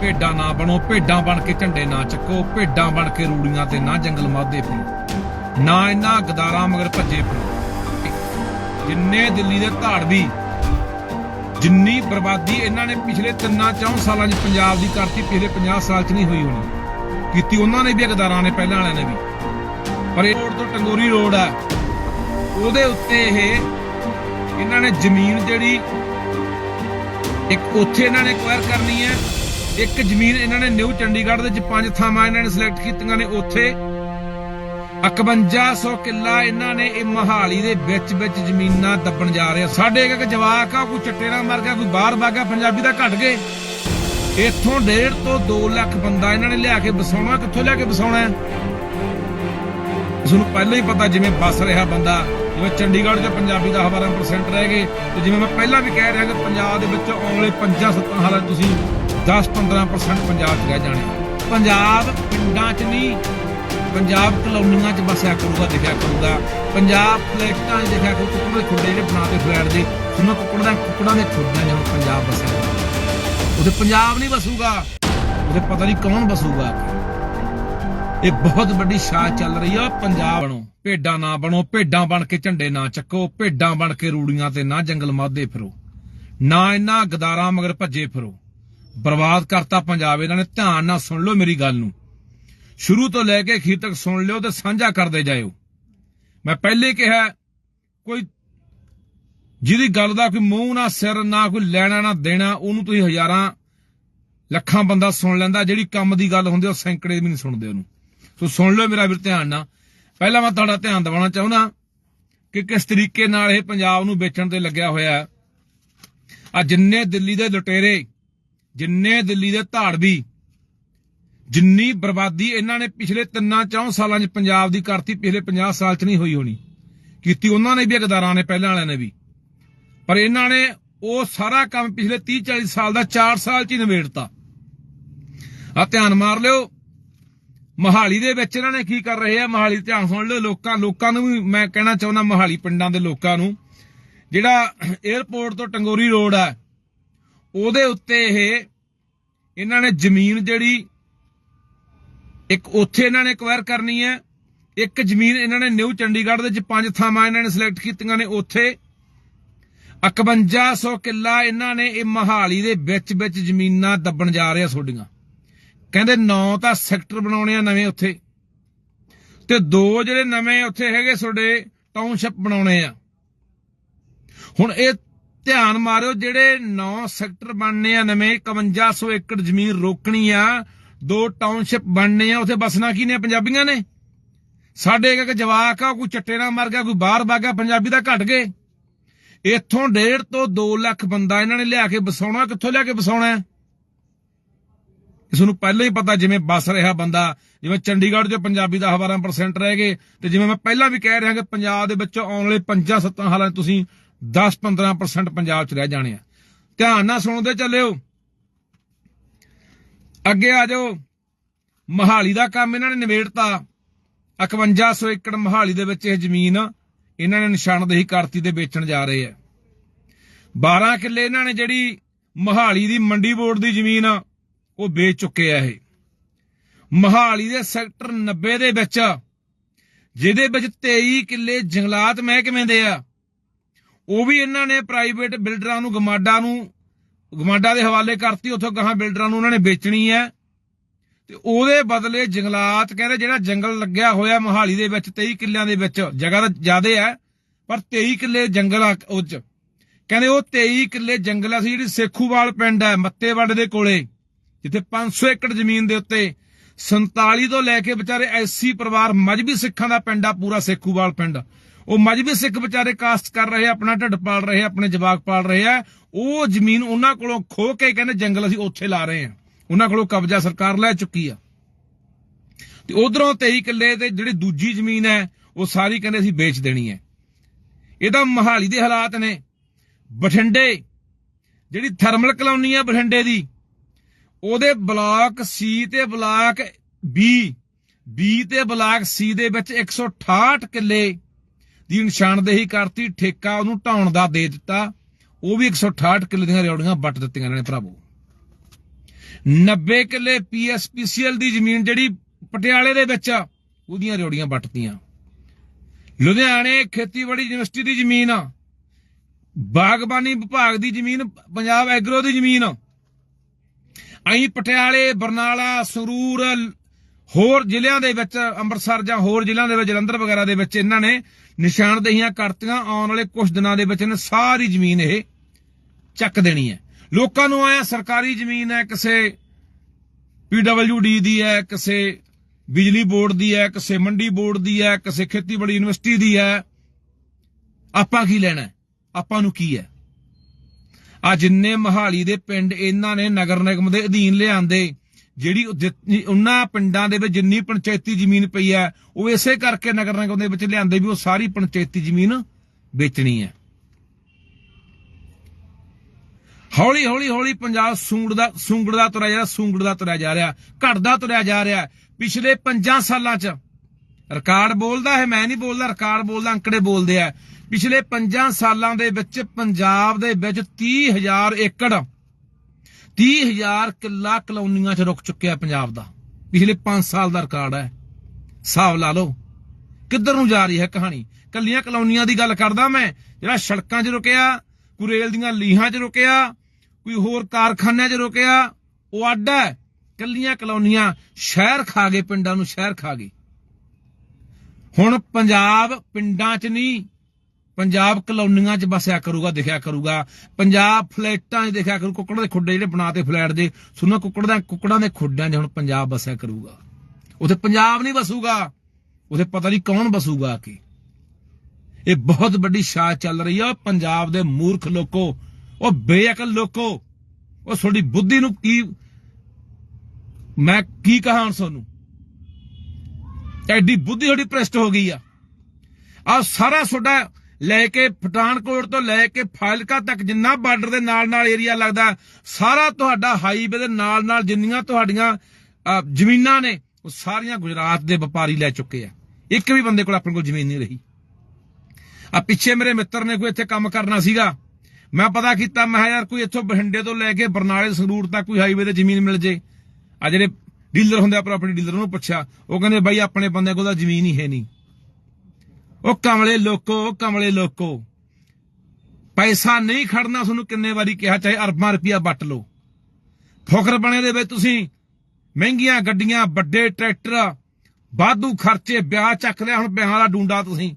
ਭੇਡਾਂ ਨਾ ਬਣੋ, ਭੇਡਾਂ ਬਣ ਕੇ ਝੰਡੇ ਨਾ ਚੱਕੋ, ਭੇਡਾਂ ਬਣ ਕੇ ਰੂੜੀਆਂ ਤੇ ਨਾ ਜੰਗਲ ਮਾਦੇ ਫਿਰੋ। ਨਾ ਇਹਨਾਂ ਗਦਾਰਾਂ ਮਗਰ ਭੱਜੇ ਫਿਰੋ। ਜਿੰਨੇ ਦਿੱਲੀ ਦੇ ਧਾੜਵੀ ਜਿੰਨੀ ਬਰਬਾਦੀ ਇਹਨਾਂ ਨੇ ਪਿਛਲੇ ਤਿੰਨਾਂ ਚੌਂ ਸਾਲਾਂ 'ਚ ਪੰਜਾਬ ਦੀ ਕਰਤੀ ਪਿਛਲੇ 50 ਸਾਲ 'ਚ ਨਹੀਂ ਹੋਈ ਹੋਣੀ। ਕੀਤੀ ਉਹਨਾਂ ਨੇ ਵੀ ਅਗਦਾਰਾਂ ਨੇ, ਪਹਿਲਾਂ ਵਾਲਿਆਂ ਨੇ ਵੀ। ਪਰ ਇਹ ਰੋਡ ਤੋਂ ਟੰਗੋਰੀ ਰੋਡ ਆ ਉਹਦੇ ਉੱਤੇ ਇਹ ਇਹਨਾਂ ਨੇ ਜ਼ਮੀਨ ਜਿਹੜੀ ਇੱਕ ਉੱਥੇ ਇਹਨਾਂ ਨੇ ਐਕਵਾਇਰ ਕਰਨੀ ਹੈ। ਇੱਕ ਜ਼ਮੀਨ ਇਹਨਾਂ ਨੇ ਨਿਊ ਚੰਡੀਗੜ੍ਹ ਦੇ ਵਿੱਚ ਪੰਜ ਥਾਵਾਂ ਇਹਨਾਂ ਨੇ ਸਿਲੈਕਟ ਕੀਤੀਆਂ ਨੇ ਉੱਥੇ। 5100 ਕਿੱਲਾ ਇਹਨਾਂ ਨੇ ਇਹ ਮਹਾਲੀ ਦੇ ਵਿੱਚ ਵਿੱਚ ਜ਼ਮੀਨਾਂ ਦੱਬਣ ਜਾ ਰਹੇ ਆ। ਸਾਡੇ ਇੱਕ ਜਵਾਕ ਆ, ਕੋਈ ਚੱਟੇ ਨਾਲ ਮਰ ਗਿਆ, ਕੋਈ ਬਾਹਰ ਵਗ ਪੰਜਾਬੀ ਦਾ ਘਟ ਗਏ। ਇੱਥੋਂ 1.5 ਤੋਂ 2 ਲੱਖ ਬੰਦਾ ਇਹਨਾਂ ਨੇ ਲਿਆ ਕੇ ਵਸਾਉਣਾ, ਕਿੱਥੋਂ ਲਿਆ ਕੇ ਵਸਾਉਣਾ ਤੁਹਾਨੂੰ ਪਹਿਲਾਂ ਹੀ ਪਤਾ ਜਿਵੇਂ ਵੱਸ ਰਿਹਾ ਬੰਦਾ, ਜਿਵੇਂ ਚੰਡੀਗੜ੍ਹ 'ਚ ਪੰਜਾਬੀ ਦਾ 12% ਰਹਿ ਗਏ, ਤੇ ਜਿਵੇਂ ਮੈਂ ਪਹਿਲਾਂ ਵੀ ਕਹਿ ਰਿਹਾ ਕਿ ਪੰਜਾਬ ਦੇ ਵਿੱਚ ਆਉਣ ਵਾਲੇ 5-7 ਹਾਲਾਂ ਤੁਸੀਂ 10-15% ਪੰਜਾਬ 'ਚ ਰਹਿ ਜਾਣੇ ਪੰਜਾਬ ਪਿੰਡਾਂ 'ਚ ਨਹੀਂ, ਪੰਜਾਬ ਕਲੋਨੀਆਂ 'ਚ ਬਸਿਆ ਕਰੂਗਾ ਦਿਖਿਆ ਕਰੂਗਾ। ਪੰਜਾਬ ਫਲੈਟਾਂ 'ਚ ਦਿਖਿਆ ਕਰੂ ਕੁੱਕੜ ਦੇ ਖੁੱਡੇ ਜਿਹੜੇ ਬਣਾਤੇ ਫਲੈਟ ਦੇ ਸੁਣੋ ਕੁੱਕੜ ਦਾ ਕੁੱਕੜਾਂ ਦੇ ਖੁੱਡਾਂ ਜਦੋਂ ਪੰਜਾਬ ਬਸਿਆ ਕਰੂਗਾ। ਪੰਜਾਬ ਨਹੀਂ ਵਸੂਗਾ ਉਹਦੇ ਪਤਾ ਨਹੀਂ ਕੌਣ ਵਸੂਗਾ ਇਹ ਬਹੁਤ ਵੱਡੀ ਸ਼ਾਹ ਚੱਲ ਰਹੀ ਆ, ਪੰਜਾਬ ਬਣੋ, ਭੇਡਾਂ ਨਾ ਬਣੋ, ਭੇਡਾਂ ਬਣ ਕੇ ਝੰਡੇ ਨਾ ਚੱਕੋ, ਭੇਡਾਂ ਬਣ ਕੇ ਰੂੜੀਆਂ ਤੇ ਨਾ ਜੰਗਲ ਮਾਦੇ ਫਿਰੋ, ਨਾ ਇਹਨਾਂ ਗਦਾਰਾਂ ਮਗਰ ਭੱਜੇ ਫਿਰੋ। ਬਰਬਾਦ ਕਰਤਾ ਪੰਜਾਬ, ਇਹਨਾਂ ਨੇ ਧਿਆਨ ਨਾਲ ਸੁਣ ਲਓ ਮੇਰੀ ਗੱਲ ਨੂੰ। ਸ਼ੁਰੂ ਤੋਂ ਲੈ ਕੇ ਅਖੀਰ ਤੱਕ ਸੁਣ ਲਿਓ ਤੇ ਸਾਂਝਾ ਕਰਦੇ ਜਾਇਓ। ਮੈਂ ਪਹਿਲੇ ਕਿਹਾ, ਕੋਈ ਜਿਹਦੀ ਗੱਲ ਦਾ ਕੋਈ ਮੂੰਹ ਨਾ, ਸਿਰ ਨਾ, ਕੋਈ ਲੈਣਾ ਨਾ ਦੇਣਾ, ਉਹਨੂੰ ਤੁਸੀਂ ਹਜ਼ਾਰਾਂ ਲੱਖਾਂ ਬੰਦਾ ਸੁਣ ਲੈਂਦਾ, ਜਿਹੜੀ ਕੰਮ ਦੀ ਗੱਲ ਹੁੰਦੀ ਉਹ ਸੈਂਕੜੇ ਵੀ ਨਹੀਂ ਸੁਣਦੇ ਉਹਨੂੰ। ਸੋ ਸੁਣ ਲਓ ਮੇਰਾ ਵੀਰ ਧਿਆਨ ਨਾਲ। ਪਹਿਲਾਂ ਮੈਂ ਤੁਹਾਡਾ ਧਿਆਨ ਦਿਵਾਉਣਾ ਚਾਹੁੰਦਾ ਕਿ ਕਿਸ ਤਰੀਕੇ ਨਾਲ ਇਹ ਪੰਜਾਬ ਨੂੰ ਵੇਚਣ ਤੇ ਲੱਗਿਆ ਹੋਇਆ। ਆ ਜਿੰਨੇ ਦਿੱਲੀ ਦੇ ਲੁਟੇਰੇ ਜਿੰਨੇ ਦਿੱਲੀ ਦੇ ਧਾੜਵੀ ਜਿੰਨੀ ਬਰਬਾਦੀ ਇਹਨਾਂ ਨੇ ਪਿਛਲੇ ਤਿੰਨਾਂ ਚੌਂ ਸਾਲਾਂ 'ਚ ਪੰਜਾਬ ਦੀ ਕਰਤੀ, ਪਿਛਲੇ 50 ਸਾਲ 'ਚ ਨਹੀਂ ਹੋਈ ਹੋਣੀ। ਕੀਤੀ ਉਹਨਾਂ ਨੇ ਵੀ ਗਦਾਰਾਂ ਨੇ, ਪਹਿਲਾਂ ਵਾਲਿਆਂ ਨੇ ਵੀ। ਪਰ ਇਹਨਾਂ ਨੇ ਉਹ ਸਾਰਾ ਕੰਮ ਪਿਛਲੇ 30 40 ਸਾਲ ਦਾ 4 ਸਾਲ 'ਚ ਹੀ ਨਿਬੇੜਤਾ। ਆ ਧਿਆਨ ਮਾਰ ਲਿਓ, ਮਹਾਲੀ ਦੇ ਵਿੱਚ ਇਹਨਾਂ ਨੇ ਕੀ ਕਰ ਰਹੇ ਆ? ਮਹਾਲੀ ਧਿਆਨ ਸੁਣ ਲਿਓ, ਲੋਕਾਂ ਲੋਕਾਂ ਨੂੰ ਵੀ ਮੈਂ ਕਹਿਣਾ ਚਾਹੁੰਦਾ, ਮਹਾਲੀ ਪਿੰਡਾਂ ਦੇ ਲੋਕਾਂ ਨੂੰ, ਜਿਹੜਾ 에ਅਰਪੋਰਟ ਤੋਂ ਟੰਗੋਰੀ ਰੋਡ ਆ ਉਹਦੇ ਉੱਤੇ ਇਹ, ਇਹਨਾਂ ਨੇ ਜ਼ਮੀਨ ਜਿਹੜੀ, ਇੱਕ ਉੱਥੇ ਇਹਨਾਂ ਨੇ ਐਕਵਾਇਰ ਕਰਨੀ ਹੈ, ਇੱਕ ਜ਼ਮੀਨ ਇਹਨਾਂ ਨੇ ਨਿਊ ਚੰਡੀਗੜ੍ਹ ਦੇ ਵਿੱਚ ਪੰਜ ਥਾਵਾਂ ਇਹਨਾਂ ਨੇ ਸਿਲੈਕਟ ਕੀਤੀਆਂ ਨੇ ਉੱਥੇ। 5100 ਕਿੱਲਾ ਇਹਨਾਂ ਨੇ ਇਹ ਮਹਾਲੀ ਦੇ ਵਿੱਚ ਵਿੱਚ ਜ਼ਮੀਨਾਂ ਦੱਬਣ ਜਾ ਰਹੇ ਆ ਤੁਹਾਡੀਆਂ ਕਹਿੰਦੇ ਨੌ ਤਾਂ ਸੈਕਟਰ ਬਣਾਉਣੇ ਆ ਨਵੇਂ ਉੱਥੇ। ਤੇ ਦੋ ਜਿਹੜੇ ਨਵੇਂ ਉੱਥੇ ਹੈਗੇ ਤੁਹਾਡੇ ਟਾਊਨਸ਼ਿਪ ਬਣਾਉਣੇ ਆ। ਹੁਣ ਇਹ ਧਿਆਨ ਮਾਰਿਓ, ਜਿਹੜੇ 9 ਸੈਕਟਰ ਬਣਨੇ ਆ ਨਵੇਂ 5100 ਏਕੜ ਜ਼ਮੀਨ ਰੋਕਣੀ ਆ, ਦੋ ਟਾਊਨਸ਼ਿਪ ਬਣਨੇ ਆ, ਉੱਥੇ ਬਸਣਾ ਕੀ ਨੇ ਪੰਜਾਬੀਆਂ ਨੇ? ਸਾਡੇ ਇੱਕ ਜਵਾਕ ਆ, ਕੋਈ ਚੱਟੇ ਨਾਲ ਮਰ ਗਿਆ, ਕੋਈ ਬਾਹਰ ਵਗ ਪੰਜਾਬੀ ਦਾ ਘਟ ਗਏ। ਇੱਥੋਂ 1.5 ਤੋਂ 2 ਲੱਖ ਬੰਦਾ ਇਹਨਾਂ ਨੇ ਲਿਆ ਕੇ ਵਸਾਉਣਾ, ਕਿੱਥੋਂ ਲਿਆ ਕੇ ਵਸਾਉਣਾ ਇਸ ਨੂੰ ਪਹਿਲਾਂ ਹੀ ਪਤਾ, ਜਿਵੇਂ ਬਸ ਰਿਹਾ ਬੰਦਾ, ਜਿਵੇਂ ਚੰਡੀਗੜ੍ਹ 'ਚ ਪੰਜਾਬੀ ਦਾ 12% ਰਹਿ ਗਏ, ਤੇ ਜਿਵੇਂ ਮੈਂ ਪਹਿਲਾਂ ਵੀ ਕਹਿ ਰਿਹਾ ਕਿ ਪੰਜਾਬ ਦੇ ਵਿੱਚ ਆਉਣ ਵਾਲੇ 5-7 ਹਾਲਾਂ 'ਚ ਤੁਸੀਂ 10-15% ਪੰਜਾਬ 'ਚ ਰਹਿ ਜਾਣੇ ਆ। ਧਿਆਨ ਨਾਲ ਸੁਣਦੇ ਚੱਲਿਓ। ਅੱਗੇ ਆ ਜਾਓ। ਮਹਾਲੀ ਦਾ ਕੰਮ ਇਹਨਾਂ ਨੇ ਨਿਬੇੜਤਾ। 5100 ਏਕੜ ਮਹਾਲੀ ਦੇ ਵਿੱਚ ਇਹ ਜ਼ਮੀਨ ਇਹਨਾਂ ਨੇ ਨਿਸ਼ਾਨਦੇਹੀ ਕਰਤੀ ਤੇ ਵੇਚਣ ਜਾ ਰਹੇ ਆ। 12 ਕਿੱਲੇ ਇਹਨਾਂ ਨੇ ਜਿਹੜੀ ਮਹਾਲੀ ਦੀ ਮੰਡੀ ਬੋਰਡ ਦੀ ਜ਼ਮੀਨ ਉਹ ਵੇਚ ਚੁੱਕੇ ਆ ਇਹ। ਮਹਾਲੀ ਦੇ ਸੈਕਟਰ 90 ਦੇ ਵਿੱਚ, ਜਿਹਦੇ ਵਿੱਚ 23 ਕਿੱਲੇ ਜੰਗਲਾਤ ਮਹਿਕਮੇ ਦੇ ਆ ਉਹ ਵੀ ਇਹਨਾਂ ਨੇ ਪ੍ਰਾਈਵੇਟ ਬਿਲਡਰਾਂ ਨੂੰ, ਗਮਾਡਾ ਨੂੰ, ਗਮਾਡਾ ਦੇ ਹਵਾਲੇ ਕਰਤੀ, ਉੱਥੋਂ ਗਾਹਾਂ ਬਿਲਡਰਾਂ ਨੂੰ ਉਹਨਾਂ ਨੇ ਵੇਚਣੀ ਹੈ। ਤੇ ਉਹਦੇ ਬਦਲੇ ਜੰਗਲਾਤ, ਕਹਿੰਦੇ ਜਿਹੜਾ ਜੰਗਲ ਲੱਗਿਆ ਹੋਇਆ ਮੋਹਾਲੀ ਦੇ ਵਿੱਚ 23 ਕਿੱਲਿਆਂ ਦੇ ਵਿੱਚ, ਜਗ੍ਹਾ ਤਾਂ ਜ਼ਿਆਦੇ ਹੈ, ਪਰ 23 ਕਿੱਲੇ ਜੰਗਲ ਆ, ਉਹ ਚ। ਕਹਿੰਦੇ ਉਹ 23 ਕਿੱਲੇ ਜੰਗਲ ਆ ਸੀ ਜਿਹੜੀ ਸੇਖੂਵਾਲ ਪਿੰਡ ਹੈ ਮੱਤੇਵੱਡ ਦੇ ਕੋਲੇ, ਜਿੱਥੇ 500 ਏਕੜ ਜ਼ਮੀਨ ਦੇ ਉੱਤੇ 47 ਤੋਂ ਲੈ ਕੇ ਵਿਚਾਰੇ ਐਸੀ ਪਰਿਵਾਰ ਮਜਬੀ ਸਿੱਖਾਂ ਦਾ ਪਿੰਡ ਆ, ਪੂਰਾ ਸੇਖੂਵਾਲ ਪਿੰਡ। ਉਹ ਮਜਬੀ ਸਿੱਖ ਵਿਚਾਰੇ ਕਾਸਟ ਕਰ ਰਹੇ ਆਪਣਾ ਢਿੱਡ ਪਾਲ ਰਹੇ ਆਪਣੇ ਜਵਾਕ ਪਾਲ ਰਹੇ ਆ। ਉਹ ਜ਼ਮੀਨ ਉਹਨਾਂ ਕੋਲੋਂ ਖੋ ਕੇ ਕਹਿੰਦੇ ਜੰਗਲ ਅਸੀਂ ਉੱਥੇ ਲਾ ਰਹੇ ਆ। ਉਹਨਾਂ ਕੋਲੋਂ ਕਬਜ਼ਾ ਸਰਕਾਰ ਲੈ ਚੁੱਕੀ ਆ। ਤੇ ਉਧਰੋਂ 23 ਕਿੱਲੇ ਤੇ ਜਿਹੜੀ ਦੂਜੀ ਜ਼ਮੀਨ ਹੈ, ਉਹ ਸਾਰੀ ਕਹਿੰਦੇ ਅਸੀਂ ਵੇਚ ਦੇਣੀ ਹੈ। ਇਹਦਾ ਮਹਾਲੀ ਦੇ ਹਾਲਾਤ ਨੇ। ਬਠਿੰਡੇ, ਜਿਹੜੀ ਥਰਮਲ ਕਲੋਨੀ ਆ ਬਠਿੰਡੇ ਦੀ, ਉਹਦੇ ਬਲਾਕ ਸੀ ਤੇ ਬਲਾਕ ਬੀ ਬੀ ਤੇ ਬਲਾਕ ਸੀ ਦੇ ਵਿੱਚ 168 ਕਿੱਲੇ ਦੀ ਨਿਸ਼ਾਨਦੇਹੀ ਕਰਤੀ, ਠੇਕਾ ਉਹਨੂੰ ਢਾਉਣ ਦਾ ਦੇ ਦਿੱਤਾ। ਉਹ ਵੀ 168 ਕਿੱਲੇ ਦੀਆਂ ਰਿਓੜੀਆਂ ਵੱਟ ਦਿੱਤੀਆਂ ਇਹਨਾਂ ਨੇ ਭਰਾਵੋ। 90 ਕਿੱਲੇ ਪੀਐਸਪੀਸੀਐਲ ਦੀ ਜ਼ਮੀਨ ਜਿਹੜੀ ਪਟਿਆਲੇ ਦੇ ਵਿੱਚ ਉਹਦੀਆਂ ਰਿਓੜੀਆਂ ਵੱਟਤੀਆਂ। ਲੁਧਿਆਣੇ ਖੇਤੀਬਾੜੀ ਯੂਨੀਵਰਸਿਟੀ ਦੀ ਜ਼ਮੀਨ ਆ, ਬਾਗਬਾਨੀ ਵਿਭਾਗ ਦੀ ਜ਼ਮੀਨ, ਪੰਜਾਬ ਐਗਰੋ ਦੀ ਜ਼ਮੀਨ ਅਹੀਂ ਪਟਿਆਲੇ, ਬਰਨਾਲਾ, ਸੰਗਰੂਰ ਹੋਰ ਜ਼ਿਲ੍ਹਿਆਂ ਦੇ ਵਿੱਚ, ਅੰਮ੍ਰਿਤਸਰ ਜਾਂ ਹੋਰ ਜ਼ਿਲ੍ਹਿਆਂ ਦੇ ਵਿੱਚ, ਜਲੰਧਰ ਵਗੈਰਾ ਦੇ ਵਿੱਚ ਇਹਨਾਂ ਨੇ ਨਿਸ਼ਾਨਦੇਹੀਆਂ ਕਰਤੀਆਂ। ਆਉਣ ਵਾਲੇ ਕੁਝ ਦਿਨਾਂ ਦੇ ਵਿੱਚ ਇਹਨਾਂ ਸਾਰੀ ਜ਼ਮੀਨ ਇਹ ਚੱਕ ਦੇਣੀ ਹੈ। ਲੋਕਾਂ ਨੂੰ ਆਇਆ ਸਰਕਾਰੀ ਜ਼ਮੀਨ ਹੈ, ਕਿਸੇ ਪੀਡਬਲਯੂਡੀ ਦੀ ਹੈ, ਕਿਸੇ ਬਿਜਲੀ ਬੋਰਡ ਦੀ ਹੈ, ਕਿਸੇ ਮੰਡੀ ਬੋਰਡ ਦੀ ਹੈ, ਕਿਸੇ ਖੇਤੀਬਾੜੀ ਯੂਨੀਵਰਸਿਟੀ ਦੀ ਹੈ। ਆਪਾਂ ਕੀ ਲੈਣਾ ਆਪਾਂ ਨੂੰ ਕੀ ਹੈ? ਆ ਜਿੰਨੇ ਮਹਾਲੀ ਦੇ ਪਿੰਡ ਇਹਨਾਂ ਨੇ ਨਗਰ ਨਿਗਮ ਦੇ ਅਧੀਨ ਲਿਆਂਦੇ। ਜਿਹੜੀ ਉਹ ਉਹਨਾਂ ਪਿੰਡਾਂ ਦੇ ਵਿੱਚ ਜਿੰਨੀ ਪੰਚਾਇਤੀ ਜ਼ਮੀਨ ਪਈ ਹੈ, ਉਹ ਇਸੇ ਕਰਕੇ ਨਗਰ ਨਿਗਮ ਦੇ ਵਿੱਚ ਲਿਆਂਦੇ ਵੀ ਉਹ ਸਾਰੀ ਪੰਚਾਇਤੀ ਜ਼ਮੀਨ ਵੇਚਣੀ ਹੈ। ਹੌਲੀ ਹੌਲੀ ਹੌਲੀ ਪੰਜਾਬ ਸੂੰਗੜਦਾ ਸੂੰਗੜਦਾ ਤੁਰਿਆ ਜਾ ਰਿਹਾ ਸੂੰਗੜਦਾ ਤੁਰਿਆ ਜਾ ਰਿਹਾ ਘਟਦਾ ਤੁਰਿਆ ਜਾ ਰਿਹਾ। ਪਿਛਲੇ 5 ਸਾਲਾਂ 'ਚ ਰਿਕਾਰਡ ਬੋਲਦਾ ਹੈ, ਮੈਂ ਨਹੀਂ ਬੋਲਦਾ, ਰਿਕਾਰਡ ਬੋਲਦਾ, ਅੰਕੜੇ ਬੋਲਦੇ ਆ। ਪਿਛਲੇ 5 ਸਾਲਾਂ ਦੇ ਵਿੱਚ ਪੰਜਾਬ ਦੇ ਵਿੱਚ 30000 ਏਕੜ 30000 ਕਿੱਲਾ ਕਲੋਨੀਆਂ 'ਚ ਰੁਕ ਚੁੱਕਿਆ ਪੰਜਾਬ ਦਾ। ਪਿਛਲੇ 5 ਸਾਲ ਦਾ ਰਿਕਾਰਡ ਹੈ। ਹਿਸਾਬ ਲਾ ਲਓ। ਕਿੱਧਰ ਨੂੰ ਜਾ ਰਹੀ ਹੈ ਕਹਾਣੀ? ਕੱਲੀਆਂ ਕਲੋਨੀਆਂ ਦੀ ਗੱਲ ਕਰਦਾ ਮੈਂ, ਜਿਹੜਾ ਸੜਕਾਂ 'ਚ ਰੁਕਿਆ ਕੋਈ ਰੇਲ ਦੀਆਂ ਲੀਹਾਂ 'ਚ ਰੁਕਿਆ, ਕੋਈ ਹੋਰ ਕਾਰਖਾਨਿਆਂ 'ਚ ਰੁਕਿਆ, ਉਹ ਅੱਡ ਹੈ। ਕੱਲੀਆਂ ਕਲੋਨੀਆਂ ਸ਼ਹਿਰ ਖਾ ਗਏ, ਪਿੰਡਾਂ ਨੂੰ ਸ਼ਹਿਰ ਖਾ ਗਏ। ਹੁਣ ਪੰਜਾਬ ਪਿੰਡਾਂ 'ਚ ਨਹੀਂ ਪੰਜਾਬ ਕਲੋਨੀਆਂ 'ਚ ਬਸਿਆ ਕਰੂਗਾ, ਦਿਖਿਆ ਕਰੂਗਾ। ਪੰਜਾਬ ਫਲੈਟਾਂ 'ਚ ਦਿਖਿਆ ਕਰੂ, ਕੁੱਕੜ ਦੇ ਖੁੱਡੇ ਜਿਹੜੇ ਬਣਾਤੇ ਫਲੈਟ ਦੇ, ਸੁਣੋ ਕੁੱਕੜ ਦਾ ਕੁੱਕੜਾਂ ਦੇ ਖੁੱਡਿਆਂ 'ਚ ਹੁਣ ਪੰਜਾਬ ਬਸਿਆ ਕਰੂਗਾ। ਉਥੇ ਪੰਜਾਬ ਨਹੀਂ ਬਸੂਗਾ, ਉਥੇ ਪਤਾ ਨਹੀਂ ਕੌਣ ਬਸੂਗਾ ਆ ਇਹ ਬਹੁਤ ਵੱਡੀ ਸ਼ਾਹ ਚੱਲ ਰਹੀ ਆ ਪੰਜਾਬ ਦੇ ਮੂਰਖ ਲੋਕੋ, ਉਹ ਬੇਅਕਲ ਲੋਕੋ, ਉਹ ਤੁਹਾਡੀ ਬੁੱਧੀ ਨੂੰ ਕੀ, ਮੈਂ ਕੀ ਕਹਾਂ ਤੁਹਾਨੂੰ? ਐਡੀ ਬੁੱਧੀ ਤੁਹਾਡੀ ਭ੍ਰਿਸ਼ਟ ਹੋ ਗਈ ਆ। ਆ ਸਾਰਾ ਤੁਹਾਡਾ ਲੈ ਕੇ ਪਠਾਨਕੋਟ ਤੋਂ ਲੈ ਕੇ ਫਾਇਲਕਾ ਤੱਕ ਜਿੰਨਾ ਬਾਰਡਰ ਦੇ ਨਾਲ ਨਾਲ ਏਰੀਆ ਲੱਗਦਾ, ਸਾਰਾ ਤੁਹਾਡਾ ਹਾਈਵੇ ਦੇ ਨਾਲ ਨਾਲ ਜਿੰਨੀਆਂ ਤੁਹਾਡੀਆਂ ਜ਼ਮੀਨਾਂ ਨੇ, ਉਹ ਸਾਰੀਆਂ ਗੁਜਰਾਤ ਦੇ ਵਪਾਰੀ ਲੈ ਚੁੱਕੇ ਆ। ਇੱਕ ਵੀ ਬੰਦੇ ਕੋਲ ਆਪਣੇ ਕੋਲ ਜ਼ਮੀਨ ਨਹੀਂ ਰਹੀ। ਆ ਪਿੱਛੇ ਮੇਰੇ ਮਿੱਤਰ ਨੇ ਕੋਈ ਇੱਥੇ ਕੰਮ ਕਰਨਾ ਸੀਗਾ। ਮੈਂ ਪਤਾ ਕੀਤਾ, ਮੈਂ ਕਿਹਾ ਯਾਰ ਕੋਈ ਇੱਥੋਂ ਬਠਿੰਡੇ ਤੋਂ ਲੈ ਕੇ ਬਰਨਾਲੇ, ਸੰਗਰੂਰ ਤੱਕ ਕੋਈ ਹਾਈਵੇ ਤੇ ਜ਼ਮੀਨ ਮਿਲ ਜੇ। ਆ ਜਿਹੜੇ ਡੀਲਰ ਹੁੰਦੇ ਆ ਪ੍ਰਾਪਰਟੀ ਡੀਲਰ ਉਹਨੂੰ ਪੁੱਛਿਆ। ਉਹ ਕਹਿੰਦੇ, ਬਾਈ, ਆਪਣੇ ਬੰਦੇ ਕੋਲ ਤਾਂ ਜ਼ਮੀਨ ਹੀ ਹੈ ਨਹੀਂ। ਉਹ ਕਮਲੇ ਲੋਕੋ, ਉਹ ਕਮਲੇ ਲੋਕੋ। ਪੈਸਾ ਨਹੀਂ ਖੜਨਾ ਤੁਹਾਨੂੰ ਕਿੰਨੇ ਵਾਰੀ ਕਿਹਾ, ਚਾਹੇ ਅਰਬਾਂ ਰੁਪਇਆ ਵੱਟ ਲਓ। ਫੁਕਰ ਬਣੇ ਦੇ ਵਿੱਚ ਤੁਸੀਂ, ਮਹਿੰਗੀਆਂ ਗੱਡੀਆਂ, ਵੱਡੇ ਟਰੈਕਟਰ, ਵਾਧੂ ਖਰਚੇ, ਵਿਆਹ ਚੱਕ ਲਿਆ, ਹੁਣ ਵਿਆਹ ਦਾ ਡੂੰਡਾ ਤੁਸੀਂ।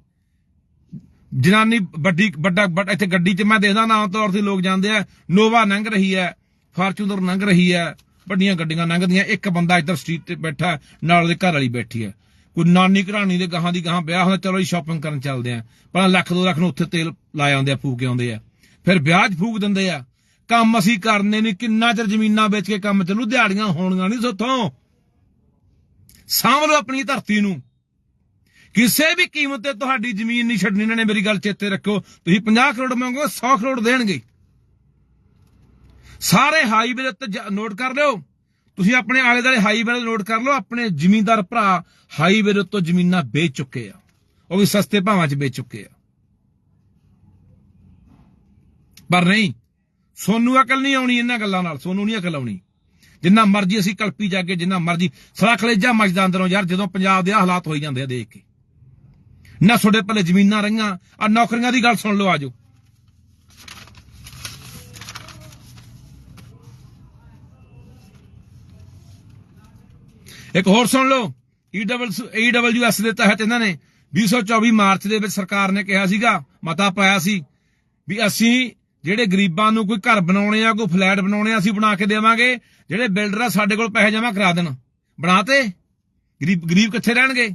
ਜਨਾਨੀ ਵੱਡੀ, ਵੱਡਾ ਇੱਥੇ ਗੱਡੀ 'ਚ ਮੈਂ ਦੇਖਦਾ ਨਾ, ਆਮ ਤੌਰ ਤੇ ਲੋਕ ਜਾਂਦੇ ਆ, ਨੋਵਾ ਲੰਘ ਰਹੀ ਹੈ, ਫਾਰਚੂਨਰ ਲੰਘ ਰਹੀ ਹੈ, ਵੱਡੀਆਂ ਗੱਡੀਆਂ ਲੰਘਦੀਆਂ ਇੱਕ ਬੰਦਾ ਇੱਧਰ ਸਟਰੀਟ ਤੇ ਬੈਠਾ, ਨਾਲ ਉਹਦੇ ਘਰ ਵਾਲੀ ਬੈਠੀ ਹੈ। ਕੋਈ ਨਾਨੀ ਘਰਾਣੀ ਦੇ ਗਾਹਾਂ ਦੀ ਗਾਹਾਂ ਵਿਆਹ ਹੁੰਦਾ, ਚਲੋ ਜੀ ਸ਼ਾਪਿੰਗ ਕਰਨ ਚੱਲਦੇ ਆ ਪਰ ਲੱਖ ਦੋ ਲੱਖ ਨੂੰ ਉੱਥੇ ਤੇਲ ਲਾਏ ਆਉਂਦੇ ਆ, ਫੂਕ ਕੇ ਆਉਂਦੇ ਆ। ਫਿਰ ਵਿਆਹ 'ਚ ਫੂਕ ਦਿੰਦੇ ਆ। ਕੰਮ ਅਸੀਂ ਕਰਨੇ ਨਹੀਂ, ਕਿੰਨਾ ਚਿਰ ਜ਼ਮੀਨਾਂ ਵੇਚ ਕੇ ਕੰਮ ਚੱਲੂ, ਦਿਹਾੜੀਆਂ ਹੋਣੀਆਂ ਨਹੀਂ ਸੋਥੋਂ। ਸਾਂਭ ਲਓ ਆਪਣੀ ਧਰਤੀ ਨੂੰ। ਕਿਸੇ ਵੀ ਕੀਮਤ ਤੇ ਤੁਹਾਡੀ ਜ਼ਮੀਨ ਨਹੀਂ ਛੱਡਣੀ, ਇਹਨਾਂ ਨੇ ਮੇਰੀ ਗੱਲ ਚੇਤੇ ਰੱਖੋ ਤੁਸੀਂ 50 ਕਰੋੜ ਮੰਗੋ 100 ਕਰੋੜ ਦੇਣਗੇ। ਸਾਰੇ ਹਾਈਵੇ ਦੇ ਉੱਤੇ ਨੋਟ ਕਰ ਲਿਓ। ਤੁਸੀਂ ਆਪਣੇ ਆਲੇ ਦਾਲੇ ਹਾਈਵੇ ਤੇ ਨੋਟ ਕਰ ਲਓ, ਆਪਣੇ ਜ਼ਮੀਂਦਾਰ ਭਰਾ ਹਾਈਵੇ ਦੇ ਉੱਤੋਂ ਜ਼ਮੀਨਾਂ ਵੇਚ ਚੁੱਕੇ ਆ। ਉਹ ਵੀ ਸਸਤੇ ਭਾਵਾਂ 'ਚ ਵੇਚ ਚੁੱਕੇ ਆ। ਪਰ ਨਹੀਂ, ਸੋਨੂੰ ਅਕਲ ਨਹੀਂ ਆਉਣੀ ਇਹਨਾਂ ਗੱਲਾਂ ਨਾਲ, ਸੋਨੂੰ ਨਹੀਂ ਅਕਲ ਆਉਣੀ। ਜਿੰਨਾ ਮਰਜ਼ੀ ਅਸੀਂ ਕਲਪੀ ਜਾ ਕੇ ਜਿੰਨਾ ਮਰਜ਼ੀ ਸੜਾ ਖਲੇਜਾ ਮੱਜਦਾ ਅੰਦਰੋਂ ਯਾਰ, ਜਦੋਂ ਪੰਜਾਬ ਦੇ ਆਹ ਹਾਲਾਤ ਹੋਈ ਜਾਂਦੇ ਆ ਦੇਖ ਕੇ। ਨਾ ਤੁਹਾਡੇ ਪੱਲੇ ਜ਼ਮੀਨਾਂ ਰਹੀਆਂ ਆ ਨੌਕਰੀਆਂ ਦੀ ਗੱਲ ਸੁਣ ਲਓ ਆਜੋ। ਇੱਕ ਹੋਰ ਸੁਣ ਲਓ। ਈਡਬਲਯੂਐਸ ਦੇ ਤਹਿਤ ਇਹਨਾਂ ਨੇ 224 ਮਾਰਚ ਦੇ ਵਿੱਚ ਸਰਕਾਰ ਨੇ ਕਿਹਾ ਸੀਗਾ, ਮਤਾ ਪਾਇਆ ਸੀ ਵੀ ਅਸੀਂ ਜਿਹੜੇ ਗਰੀਬਾਂ ਨੂੰ ਕੋਈ ਘਰ ਬਣਾਉਣੇ ਆ, ਕੋਈ ਫਲੈਟ ਬਣਾਉਣੇ ਆ, ਅਸੀਂ ਬਣਾ ਕੇ ਦੇਵਾਂਗੇ, ਜਿਹੜੇ ਬਿਲਡਰ ਆ ਸਾਡੇ ਕੋਲ ਪੈਸੇ ਜਮ੍ਹਾਂ ਕਰਾ ਦੇਣ। ਬਣਾਤੇ? ਗਰੀਬ ਗਰੀਬ ਕਿੱਥੇ ਰਹਿਣਗੇ?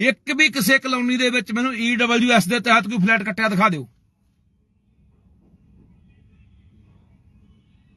ਇੱਕ ਵੀ ਕਿਸੇ ਕਲੋਨੀ ਦੇ ਵਿੱਚ ਮੈਨੂੰ ਈਡਬਲਯੂਐਸ ਦੇ ਤਹਿਤ ਕੋਈ ਫਲੈਟ ਕੱਟਿਆ ਦਿਖਾ ਦਿਓ।